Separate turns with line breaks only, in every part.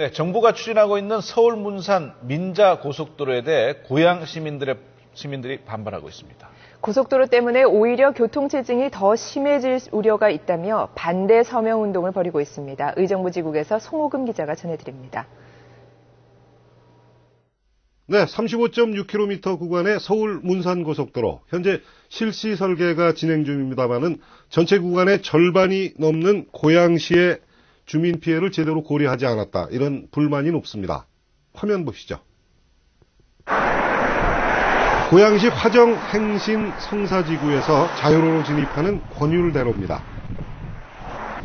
네, 정부가 추진하고 있는 서울 문산 민자 고속도로에 대해 고향 시민들의 시민들이 반발하고 있습니다.
고속도로 때문에 오히려 교통체증이 더 심해질 우려가 있다며 반대 서명 운동을 벌이고 있습니다. 의정부 지국에서 송호금 기자가 전해드립니다.
네, 35.6km 구간의 서울 문산 고속도로 현재 실시 설계가 진행 중입니다만은 전체 구간의 절반이 넘는 고양시의 주민 피해를 제대로 고려하지 않았다. 이런 불만이 높습니다. 화면 보시죠. 고양시 화정 행신 성사지구에서 자유로로 진입하는 권율대로입니다.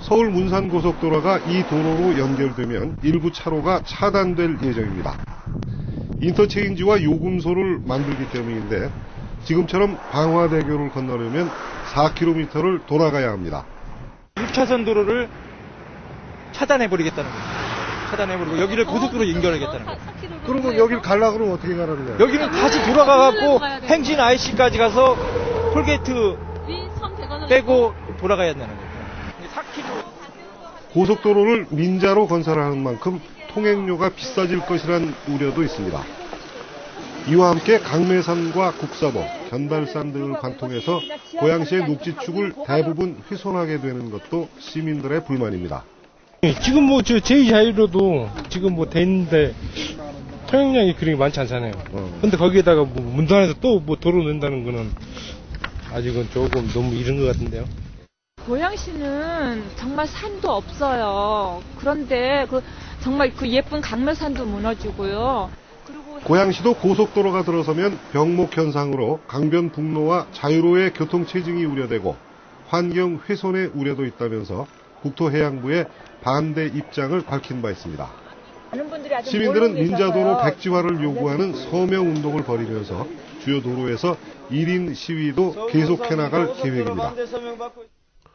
서울 문산 고속도로가 이 도로로 연결되면 일부 차로가 차단될 예정입니다. 인터체인지와 요금소를 만들기 때문인데 지금처럼 방화대교를 건너려면 4km를 돌아가야 합니다.
6차선 도로를 차단해버리겠다는 거죠. 차단해버리고 여기를 고속도로 연결하겠다는 거예요.
그러면 여길 갈라 그러면 어떻게 가라는 거예요?
여기는 다시 돌아가갖고 행진 IC까지 가서 톨게이트 빼고 돌아가야 한다는 거죠. 4km.
고속도로를 민자로 건설하는 만큼 통행료가 비싸질 것이란 우려도 있습니다. 이와 함께 강매산과 국사봉, 견달산 등을 관통해서 고양시의 녹지축을 대부분 훼손하게 되는 것도 시민들의 불만입니다.
지금 뭐 저 제2자유로도 지금 뭐 돼 있는데 통행량이 그렇게 많지 않잖아요.
어.
근데 거기에다가 뭐 문산에서 또 뭐 도로 낸다는 거는 아직은 조금 너무 이른 것 같은데요.
고양시는 정말 산도 없어요. 그런데 그 정말 그 예쁜 강매산도 무너지고요.
고양시도 고속도로가 들어서면 병목 현상으로 강변북로와 자유로의 교통 체증이 우려되고 환경 훼손의 우려도 있다면서 국토해양부에 반대 입장을 밝힌 바 있습니다. 시민들은 민자도로. 백지화를 요구하는 서명 운동을 벌이면서 주요 도로에서 1인 시위도 계속해 나갈 계획입니다.
받고 있-